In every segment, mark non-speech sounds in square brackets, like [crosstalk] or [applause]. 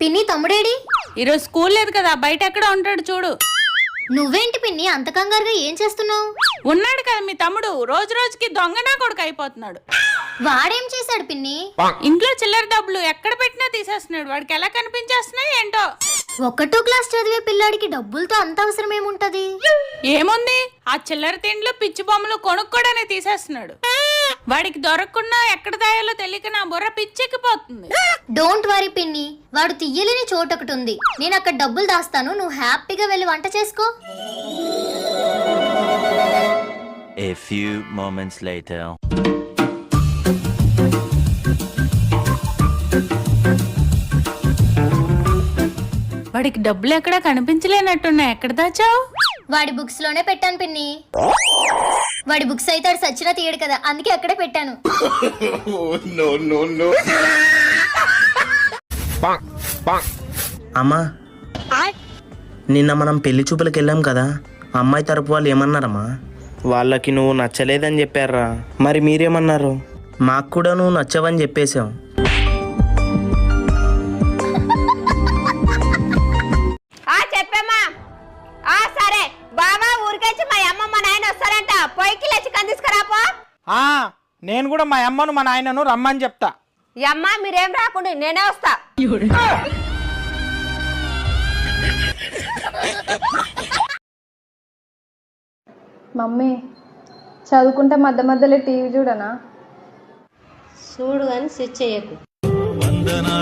పిన్ని తమ్ముడేడి? ఈరోజు స్కూల్ లేదు కదా బయట ఎక్కడ ఉంటాడు చూడు. నువ్వేంటి పిన్ని అంత కంగారుగా ఏం చేస్తున్నావు? ఉన్నాడు కదా మీ తమ్ముడు రోజు రోజుకి దొంగనా కొడుకు అయిపోతున్నాడు వాడేం చేశాడు పిన్ని? ఇంట్లో చిల్లర డబ్బులు ఎక్కడ పెట్టినా తీసేస్తున్నాడు వాడికి ఎలా కనిపించేస్తున్నాయి ఏంటో. ఒకటో క్లాస్ చదివే పిల్లాడికి డబ్బులతో అంత అవసరం ఏముంటది ఏముంది? ఆ చిల్లర తిండ్లు పిచ్చి బొమ్మలు కొనుక్కోడనే తీసేస్తున్నాడు. వాడికి దొరకకుండా ఎక్కడ దాయాలో తెలియక నా బుర్ర పిచ్చెక్కిపోతుంది. డోంట్ వరీ పిన్ని. వాడు తీయలేని చోటు ఒకటి ఉంది. నేను అక్కడ డబ్బులు దాస్తాను. నువ్వు హ్యాపీగా వెళ్ళి వంట చేసుకో. A few moments later. వాడికి డబ్బులు ఎక్కడ కనిపించలేనట్టున్నాయి. ఎక్కడ దాచావు? వాడి బుక్స్లోనే పెట్టాను పిన్ని. వాడి బుక్స్ అయితే ఆడు సచ్చినా తీయడు కదా అందుకే అక్కడే పెట్టాను. [laughs] అమ్మా. నిన్న మనం పెళ్ళి చూపులకు వెళ్ళాం కదా అమ్మాయి తరపు వాళ్ళు ఏమన్నారమ్మా? వాళ్ళకి నువ్వు నచ్చలేదని చెప్పారా? మరి మీరేమన్నారు? మాకు కూడా నువ్వు నచ్చవని చెప్పేశావు ఆ, నేను కూడా మా అమ్మను మా నాయనను రమ్మని చెప్తా. ఈ అమ్మ మీరేం రాకుండా నేనే వస్తా. మమ్మీ చదువుకుంటే మధ్య మధ్యలో టీవీ చూడనా? చూడు కానీ స్విచ్ చేయకు. అన్నా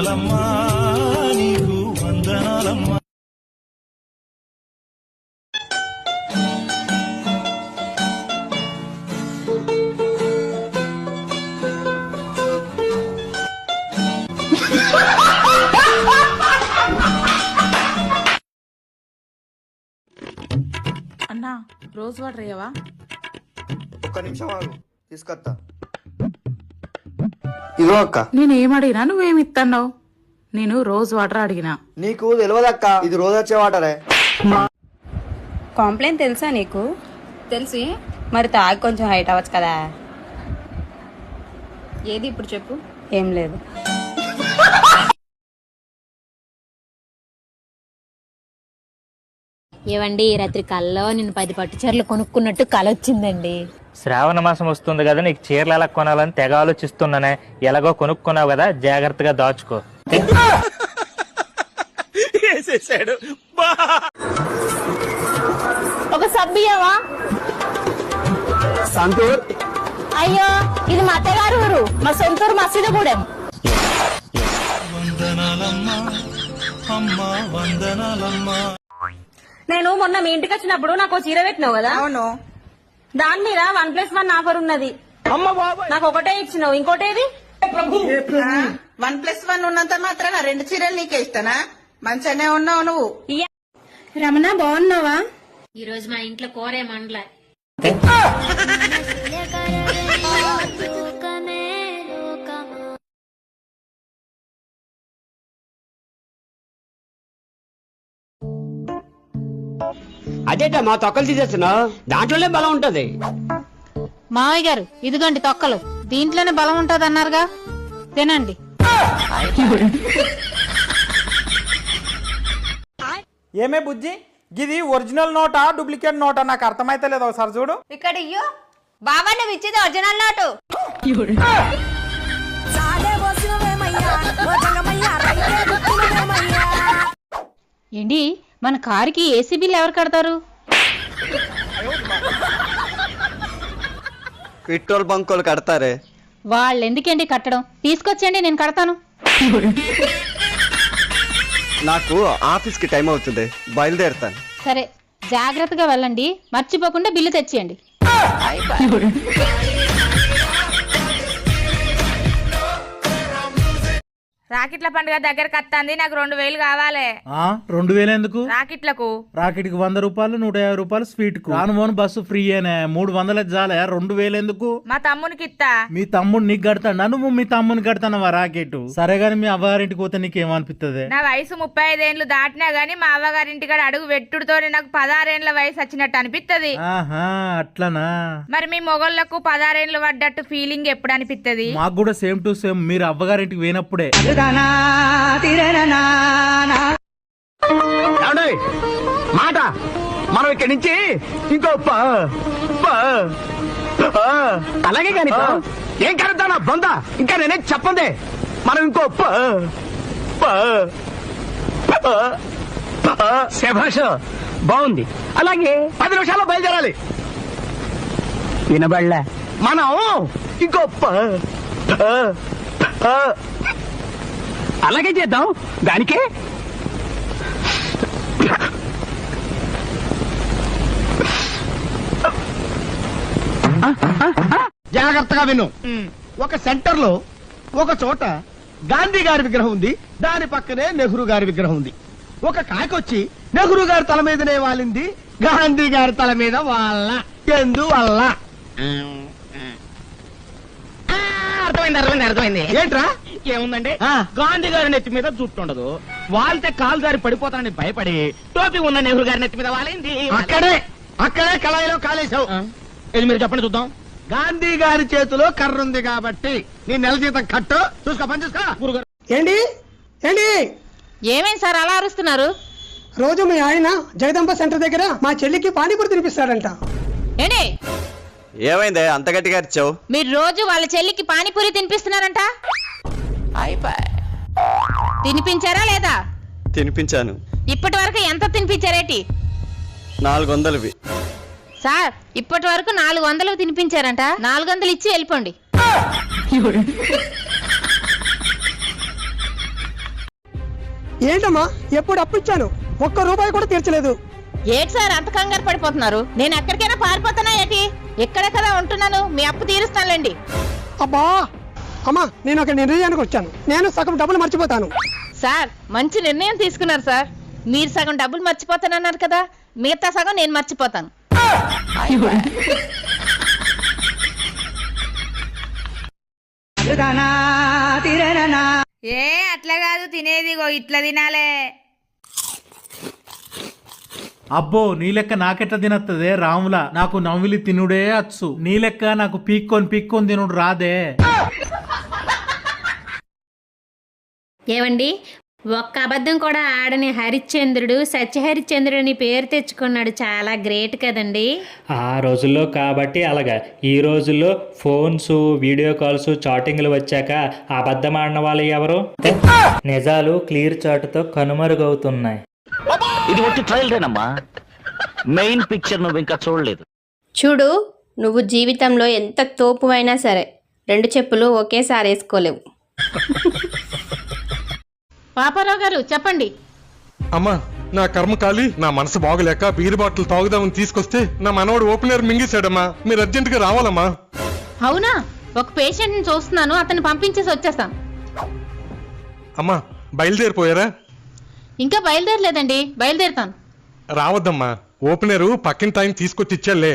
రోజు వాటర్ అయ్యావా ఒక్క నిమిషం ఆగు. తీసుకొస్తా ఇదిగో అక్క. నేను ఏమడిగినా నువ్వేమి ఇస్తున్నావు నేను రోజు వాటర్ అడిగినా. నీకు తెలియదక్క ఇది రోజు వచ్చే వాటరే. కాంప్లైంట్ తెలుసా నీకు? తెలిసి. మరి తాగి కొంచెం హైట్ అవ్వచ్చు కదా. ఏది ఇప్పుడు చెప్పు? ఏం లేదు. ఏవండి ఈ రాత్రి కల్లో నేను పది పట్టు చీరలు కొనుక్కున్నట్టు కల వచ్చిందండి శ్రావణ మాసం వస్తుంది కదా నీకు చీరలు ఎలా కొనాలని తెగ ఆలోచిస్తున్నానే. ఎలాగో కొనుక్కున్నావు కదా జాగ్రత్తగా దాచుకో. ఒక సబ్బియవా సంతూర్. అయ్యో ఇది మా అత్తగారు ఊరు. మా సొంతూరు మసీదు కూడా నేను మొన్న మీ ఇంటికి వచ్చినప్పుడు నాకు చీర పెట్టినావు కదా? అవును. దాని మీద వన్ ప్లస్ వన్ ఆఫర్ ఉన్నది. నాకు ఒకటే ఇచ్చినావు. ఇంకోటేది? వన్ ప్లస్ వన్ ఉన్నంత మాత్రాన రెండు చీరలు నీకే ఇస్తానా? మంచిగానే ఉన్నావు నువ్వు. రమణ బాగున్నావా? ఈ రోజు మా ఇంట్లో కూర ఏమనలే అదేట మా తొక్కలు తీసేస్తున్నావు? దాంట్లోనే బలం ఉంటది. మావయ్య గారు ఇదిగోండి తొక్కలు. దీంట్లోనే బలం ఉంటది అన్నారుగా తినండి. ఏమే బుజ్జి? గిది ఒరిజినల్ నోటా డూప్లికేట్ నోటా? నాకు అర్థమైతే లేదు ఒకసారి చూడు. ఇక్కడ ఇయ్యో. బావా నువ్వు ఇచ్చేది ఒరిజినల్ నోటు. ఏంటి? మన కారుకి ఏసీ బిల్ ఎవరు కడతారు? పెట్రోల్ బంకులు కడతారే. వాళ్ళు ఎందుకండి కట్టడం? తీసుకొచ్చండి నేను కడతాను. నాకు ఆఫీస్కి టైం అవుతుంది. బయలుదేరుతాను. సరే జాగ్రత్తగా వెళ్ళండి. మర్చిపోకుండా బిల్లు తెచ్చేయండి. రాకెట్ల పండుగ దగ్గరకు వస్తుంది నాకు రెండు వేలు కావాలి. ఆ రెండు వేలు ఎందుకు? రాకెట్లకు. రాకెట్కి వంద రూపాయలు నూట యాభై రూపాయలు స్వీట్కు రాను పోను బస్సు ఫ్రీయేనే మూడు వందల జాలే రెండు వేలు ఎందుకు? మా తమ్మునికి ఇత్తా. మీ తమ్ముడు నీకు కడతాడా నువ్వు మీ తమ్ముని కడతానవా రాకెట్ సరే గాని మీ అవ్వగారింటికి పోతే నీకేమనిపిస్తుంది నా వయసు ముప్పై ఐదేండ్లు దాటినా గానీ మా అవ్వగారింటి కాడ అడుగు పెట్టుడుతో నాకు పదహారేండ్ల వయసు వచ్చినట్టు అనిపిత్తది. ఆహా అట్లనా? మరి మీ మొగోళ్ళకు పదహారేండ్లు పడ్డట్టు ఫీలింగ్ ఎప్పుడు అనిపిత్తది? మాకు కూడా సేమ్ టు సేమ్ మీరు అవ్వగారింటికి పోయినప్పుడే. మాట? మనం ఇక్కడి నుంచి ఇంకో అలాగే కాని ఏం కలుద్దా నా బొంద? ఇంకా నేనే చెప్పండి. మనం ఇంకో శభాష బాగుంది. అలాగే పది నిమిషాల్లో బయలుదేరాలి. వినబడలే. మనం ఇంకో అలాగే చేద్దాం. దానికే. జాగ్రత్తగా విను. ఒక సెంటర్లో ఒక చోట గాంధీ గారి విగ్రహం ఉంది. దాని పక్కనే నెహ్రూ గారి విగ్రహం ఉంది. ఒక కాకొచ్చి నెహ్రూ గారి తల మీదనే వాలింది. గాంధీ గారి తల మీద వాళ్ళ ఎందువల్ల? అర్థమైంది అర్థమైంది అర్థమైంది. ఏంట్రా? ఏముందండి గాంధీ గారి నెత్తి మీద జుట్టు ఉండదు. వాలితే కాలు గారి పడిపోతానని భయపడి టోపీ ఉన్న నెహ్రూ గారి నెత్తి మీద వాలింది. అక్కడే అక్కడే కళాయిలో కాలేశావు. ఇది మీరు చెప్పండి చూద్దాం. గాంధీ గారి చేతిలో కర్ర ఉంది కాబట్టి నీ నెల జీతం కట్టు. చూసుకో పని చూసుకో. గురుగారు. ఏంటి? ఏంటి? ఏమేం సార్ అలా అరుస్తున్నారు? రోజు మీ ఆయన జగదంబ సెంటర్ దగ్గర మా చెల్లికి పానీపూరి తినిపిస్తాడంట. ఏంటి? ఏమైంది? అంత గట్టిగా ఇచ్చావు మీరు రోజు వాళ్ళ చెల్లికి పానీపూరి తినిపిస్తున్నారంట? తినిపించారా లేదా? తినిపించాను. ఇప్పటి వరకు ఎంత తినిపించారేటి? నాలుగు వందలవి సార్ ఇప్పటి వరకు నాలుగు వందలు తినిపించారంట. నాలుగు వందలు ఇచ్చి వెళ్ళిపోండి. ఏంటమ్మా? ఎప్పుడు అప్పు ఇచ్చాను? ఒక్క రూపాయి కూడా తీర్చలేదు. ఏంటి సార్ అంత కంగారు పడిపోతున్నారు? నేను ఎక్కడికైనా పారిపోతానా ఏటి? ఎక్కడ కదా ఉంటున్నాను. మీ అప్పు తీరుస్తానులేండి. అబ్బా! అమ్మా నేను ఒక నిర్ణయానికి వచ్చాను. నేను సగం డబ్బులు మర్చిపోతాను. సార్ మంచి నిర్ణయం తీసుకున్నారు సార్. మీరు సగం డబ్బులు మర్చిపోతానన్నారు కదా మిగతా సగం నేను మర్చిపోతాను. ఏ అట్లా కాదు తినేది ఇట్లా తినాలే. అబ్బో నీ లెక్క నాకెట్లా తినత్తదే? రాములా నాకు నవ్విలి తినుడే అచ్చు. నీ లెక్క నాకు పీక్కొని పీక్కొని తినుడు రాదే. ఏవండి? ఒక్క అబద్ధం కూడా ఆడని హరిశ్చంద్రుడు సత్యహరిశ్చంద్రుడు అని పేరు తెచ్చుకున్నాడు చాలా గ్రేట్ కదండి. ఆ రోజుల్లో కాబట్టి అలాగా. ఈ రోజుల్లో ఫోన్స్ వీడియో కాల్స్ చాటింగ్లు వచ్చాక అబద్ధం ఆడిన వాళ్ళు ఎవరు? నిజాలు క్లియర్ చాటుతో కనుమరుగవుతున్నాయి. ఇది వచ్చి ట్రయల్దేనమ్మా మెయిన్ పిక్చర్ నువ్వు ఇంకా చూడలేదు. చూడు నువ్వు జీవితంలో ఎంత తోపు అయినా సరే రెండు చెప్పులు ఒకేసారి వేసుకోలేవు. పాపారావు గారు చెప్పండి. అమ్మా నా కర్మ కాలి నా మనసు బాగలేక బీరు బాటిల్ తాగుదామని తీసుకొస్తే నా మనవడు ఓపెనర్ మింగేశాడమ్మా. మీరు అర్జెంట్గా రావాలమ్మా. అవునా? ఒక పేషెంట్ని చూస్తున్నాను అతన్ని పంపించేసి వచ్చేస్తాను అమ్మా బయలుదేరిపోయారా? ఇంకా బయలుదేరలేదండి బయలుదేరుతాను. రావద్దమ్మా ఓపెనరు పక్కిన టైం తీసుకొచ్చి ఇచ్చాలే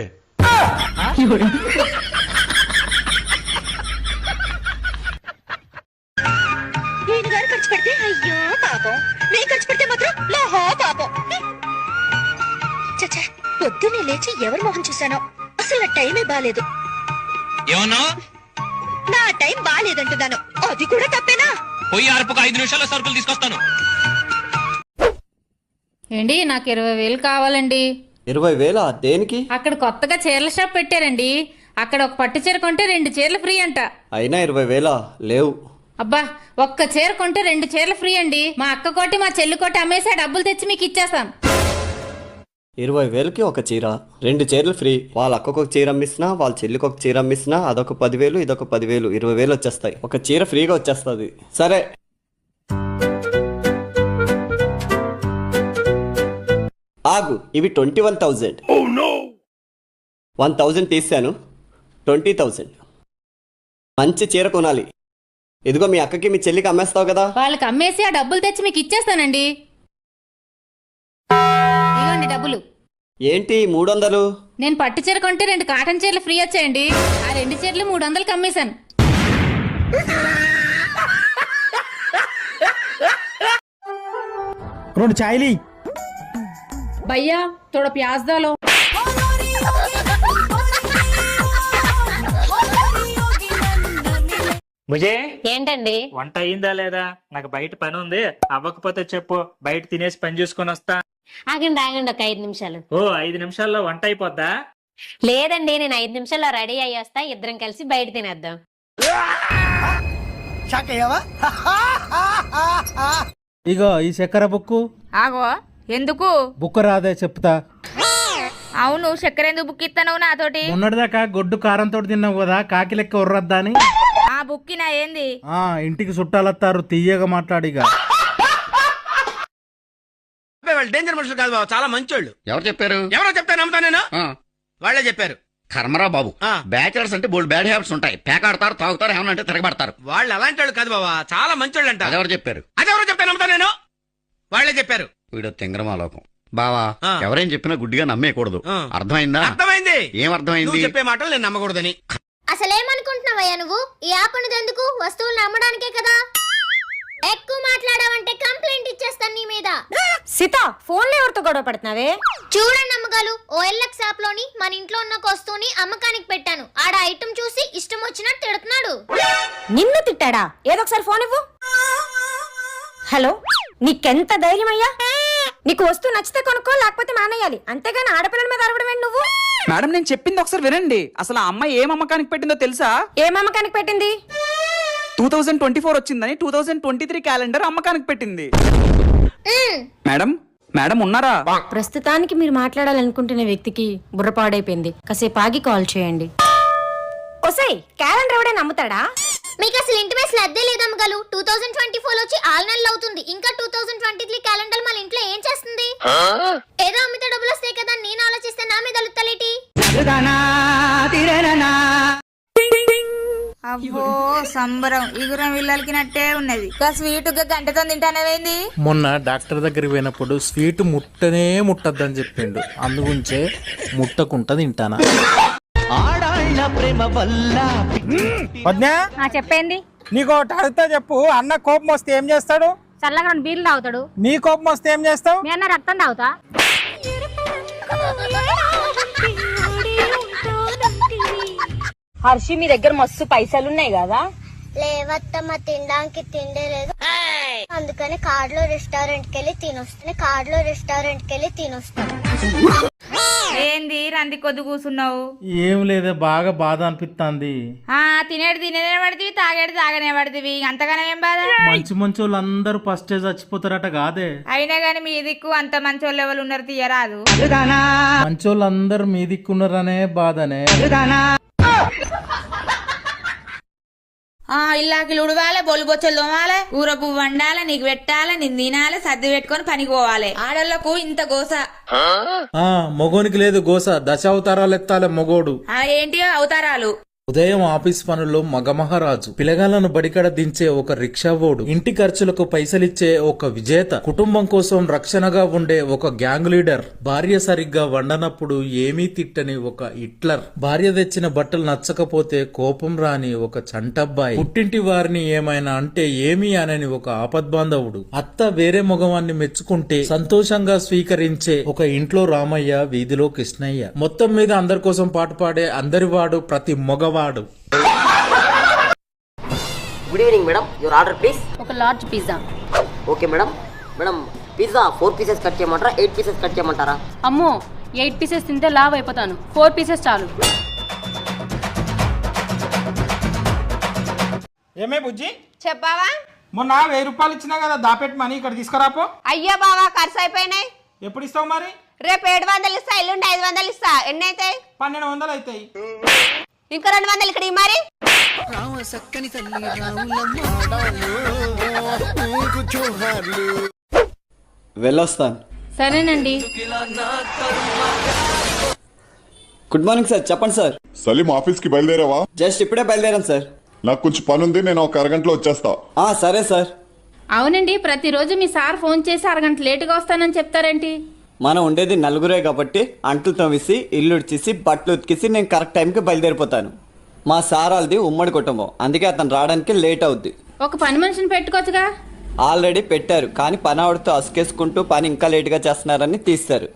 నేను గారు ఖర్చు పెడితే అయ్యో పాపం. నేను ఖర్చు పెడితే మాత్రం లోహో పాపం. చచ్చా పొద్దున్నే లేచి ఎవరి మొహం చూశానో? అసలు నా టైమే బాలేదు. ఏమన్నా? నా టైం బాలేదంటున్నాను. అది కూడా తప్పేనా? పోయి అరపుకు ఐదు నిమిషాల్లో సరుకులు తీసుకొస్తాను. ఏంటి నాకు ఇరవై వేలు కావాలండి. ఇరవై వేల? దేనికి? అక్కడ కొత్తగా చీరల షాప్ పెట్టారండి. అక్కడ ఒక పట్టు చీర కొంటే రెండు చీరలు ఫ్రీ అంట. అయినా ఇరవై వేల? లేవు. అబ్బా ఒక్క చీర కొంటే రెండు చీరలు ఫ్రీ అండి. మా అక్క కోటి మా చెల్లి కోటి అమ్మేసి డబ్బులు తెచ్చి మీకు ఇచ్చేస్తాను ఇరవై వేలకి ఒక చీర రెండు చీరలు ఫ్రీ. వాళ్ళ అక్కకు ఒక చీర అమ్మిస్తున్నా వాళ్ళ చెల్లికి ఒక చీర అమ్మిస్తున్నా అదొక పదివేలు ఇదొక పదివేలు. ఇరవై వేలు వచ్చేస్తాయి. ఒక చీర ఫ్రీగా వచ్చేస్తుంది. సరే. ఆగు ఇవి twenty one thousand. One thousand తీసాను ట్వంటీ థౌజండ్. మంచి చీర కొనాలి. ఇదిగో మీ అక్కకి మీ చెల్లికి అమ్మేస్తావు కదా? వాళ్ళకి అమ్మేసి ఆ డబ్బులు తెచ్చి మీకు ఇచ్చేస్తానండి. డబ్బులు. ఏంటి మూడు వందలు నేను పట్టు చీర కొంటే రెండు కాటన్ చీరలు ఫ్రీ వచ్చాయండి. ఆ రెండు చీరలు మూడు వందలకి అమ్మేశాను. రెండు చాయలీ భయ్యా తోడ ప్యాజ్ దాలో ముజే ఏంటండి? వంట అయిందా లేదా? నాకు బయట పని ఉంది. అవ్వకపోతే చెప్పు బయట తినేసి పని చూసుకొని వస్తా. ఆగండి ఆగండి ఒక ఐదు నిమిషాలు. ఓ ఐదు నిమిషాల్లో వంట అయిపోద్దా? లేదండి నేను ఐదు నిమిషాల్లో రెడీ అయ్యి వస్తా. ఇద్దరం కలిసి బయట తినేద్దాం. ఇగో ఈ చక్కెర బుక్కు. ఆగో. ఎందుకు? బుక్ రాదే చెప్తా. అవును చక్కెర ఎందుకు బుక్ ఇస్తాను నాతోటి? మొన్నటిదాకా గొడ్డు కారంతో తిన్నావు కదా కాకి లెక్క ఉర్రద్దా అని? ఆ బుక్కినా ఏంది? ఆ ఇంటికి చుట్టాలత్తారు తీయగా మాట్లాడిగా వాళ్ళు డేంజర్ మనుషులు కాదు బాబు చాలా మంచోళ్ళు. ఎవరు చెప్పారు? ఎవరో చెప్తే నమ్ముతా నేను? ఆ, వాళ్ళే చెప్పారు. కర్మరా బాబు ఆ. బ్యాచిలర్స్ అంటే బోల్డ్ బ్యాడ్ హ్యాబిట్స్ ఉంటాయి. పేకాడతారు తాగుతారు ఏమన్నా అంటే తిరగబడతారు. వాళ్ళు అలాంటి వాళ్ళు కాదు బాబా చాలా మంచోళ్ళు అంట. అదెవరు చెప్పారు? అదెవరో చెప్తే నమ్ముతా నేను? వాళ్ళే చెప్పారు. వీడు తింగరమాలోకం. బావా ఆ. ఎవరేం చెప్పినా గుడ్డిగా నమ్మేయకూడదు. ఆ. అర్థమైందా? అర్థమైంది. ఏం అర్థమైంది? నువ్వు చెప్పే మాటలు నేను నమ్మకూడదని. అసలేమనుకుంటున్నావయ్యా నువ్వు? ఈ యాప్ అనేది ఎందుకు వస్తువులు నమ్మడానికే కదా? ఎక్కువ మాట్లాడావంటే కంప్లైంట్ ఇచ్చేస్తాను నీ మీద. సీత ఫోన్లో ఎవరితో గొడవ పడుతున్నావే? చూడండి అమ్మగాలు ఓఎల్ఎక్స్ యాప్లోని మన ఇంట్లో ఉన్న ఒక వస్తువుని అమ్మకానికి పెట్టాను. ఆడ ఐటమ్ చూసి ఇష్టం వచ్చినట్టు తిడుతున్నాడు. నిన్ను తిట్టాడా? ఏదో ఒకసారి ఫోన్ ఇవ్వు. హలో నీకెంత ధైర్యం అయ్యా నీకు వస్తువు నచ్చితే కొనుక్కో లేకపోతే మానేయాలి. అంతేగాని ఆడపిల్లల మీద అరవడం ఏంటి నువ్వు? మేడం నేను చెప్పింది ఒకసారి వినండి. అసలు ఆ అమ్మాయి ఏం అమ్మకానికి పెట్టిందో తెలుసా? ఏం అమ్మకానికి పెట్టింది? టూ థౌజండ్ ట్వంటీ ఫోర్ వచ్చిందని two thousand twenty three calendar అమ్మకానికి పెట్టింది. మేడం మేడం ఉన్నారా? ప్రస్తుతానికి మీరు మాట్లాడాలనుకుంటున్న వ్యక్తికి బుర్ర పాడైపోయింది కాసేపు ఆగి కాల్ చేయండి. ఒసేయ్ క్యాలెండర్ ఎవడే నమ్ముతాడా? మీకు అసలు ఇంటి మీద శ్రద్ధే లేదు అమ్మగాలు టూ థౌసండ్ ట్వంటీ ఫోర్ వచ్చి ఆరు నెలలు అవుతుంది. ఇంకా two thousand twenty three calendar మన ఇంట్లో ఏం చేస్తుంది? ఏదో అమ్మితే డబ్బులు వస్తాయి కదా అని నేను ఆలోచిస్తే నా మీద అలుగుతలేటి అబ్బో సంబరం. ఇగురం ఇల్లలకినట్టే ఉన్నది. ఇంకా స్వీట్ గంటతో తింటానవేంది మొన్న డాక్టర్ దగ్గరికి పోయినప్పుడు స్వీట్ ముట్టనే ముట్టద్దని చెప్పిండు. అందుగుంచే ముట్టకుంట తింటానా? వద్దా చెప్పండి నీకు ఒకటి అడుగుతా చెప్పు. అన్న కోపం వస్తే ఏం చేస్తాడు? చల్లగా రెండు బీర్లు తాగుతాడు. నీ కోపం వస్తే ఏం చేస్తావు? మీ అన్న రక్తం తాగుతా. హర్షి మీ దగ్గర మస్తు పైసలు ఉన్నాయి కదా? లేవత్తమ్మ తినడానికి తిండే లేదు. అందుకని కార్లో రెస్టారెంట్కి వెళ్ళి తినొస్తాను కార్లో రెస్టారెంట్కి వెళ్ళి తినొస్తాను రంది కొద్ది కూసున్నావు? ఏం లేదే బాగా బాధ అనిపిస్తుంది ఆ తినేది తినేదే పడుతుంది తాగేది తాగనే పడుతుంది అంతగానే ఏం బాధ? మంచి మంచి వాళ్ళందరూ ఫస్ట్ చచ్చిపోతారట కాదే. అయినా గాని మీ దిక్కు అంత మంచి వాళ్ళు ఎవరు ఉన్నారు తీయరాదు. మంచి వాళ్ళందరూ మీ దిక్కున్నారనే బాధనే. ఆ ఇల్లాకి ఉడవాలే బొల్లు బొచ్చలు తోమాలే ఊర పువ్వు వండాలి నీకు పెట్టాలి నేను తినాలి సర్ది పెట్టుకొని పనికి పోవాలి. ఇంత గోస. ఆ మొగోనికి లేదు గోస దశావతారాలు ఎత్తాలే మొగోడు. ఆ ఏంటి అవతారాలు. ఉదయం ఆఫీస్ పనుల్లో మగమహారాజు పిలగాలను బడికడ దించే ఒక రిక్షావోడు ఇంటి ఖర్చులకు పైసలిచ్చే ఒక విజేత కుటుంబం కోసం రక్షణగా ఉండే ఒక గ్యాంగ్ లీడర్. భార్య సరిగ్గా వండనప్పుడు ఏమీ తిట్టని ఒక హిట్లర్. భార్య తెచ్చిన బట్టలు నచ్చకపోతే కోపం రాని ఒక చంటబ్బాయి. పుట్టింటి వారిని ఏమైనా అంటే ఏమీ అనని ఒక ఆపద్బాంధవుడు. అత్త వేరే మగవాన్ని మెచ్చుకుంటే సంతోషంగా స్వీకరించే ఒక ఇంట్లో రామయ్య వీధిలో కృష్ణయ్య. మొత్తం మీద అందరి కోసం పాటు పాడే అందరివాడు ప్రతి మగవాడు good evening madam your order please ఒక large pizza okay madam madam pizza four pieces cut చేయమంటారా? ఎయిట్ పీసెస్ కట్ చేయమంటారా? అమ్మో ఎయిట్ పీసెస్ తింటే లావ్ అయిపోతాను. ఫోర్ పీసెస్ చాలు. ఏమే బుజ్జి? చెప్పావా? మొన్న వెయ్యి రూపాయలు ఇచ్చినా కదా దాపెట్టి మనీ ఇక్కడ తీసుకురాపో. అయ్యో బావా ఖర్చు అయిపోయినాయి. ఎప్పుడు ఇస్తావు మరి? రేపు ఏడు వందలు ఇస్తా ఎల్లుండి ఐదు వందలు ఇస్తా. ఎన్ని అవుతాయి పన్నెండు వందలు అవుతాయి ఇంకో రెండు వందలు ఇక్కడ మరి. వెళ్ళొస్తాను. సరేనండి. గుడ్ మార్నింగ్ సార్ చెప్పండి సార్ సలీం ఆఫీస్కి బయలుదేరావా? జస్ట్ ఇప్పుడే బయలుదేరాను సార్ నాకు కొంచెం పని ఉంది నేను ఒక అరగంటలో వచ్చేస్తా. ఆ సరే సార్ అవునండి ప్రతిరోజు మీ సార్ ఫోన్ చేసి అరగంట లేటుగా వస్తానని చెప్తారేంటి? మనం ఉండేది నలుగురే కాబట్టి అంట్లు తవ్వేసి ఇల్లు ఉడిచేసి బట్టలు ఉతికేసి నేను కరెక్ట్ టైంకి బయలుదేరిపోతాను. మా సార్ వాళ్ళది ఉమ్మడి కుటుంబం. అందుకే అతను రావడానికి లేట్ అవుద్ది. ఒక పని మనిషిని పెట్టుకోవచ్చుగా? ఆల్రెడీ పెట్టారు కానీ పని ఆవిడతో అసుకేసుకుంటూ పని ఇంకా లేట్గా చేస్తున్నారని తీస్తారు.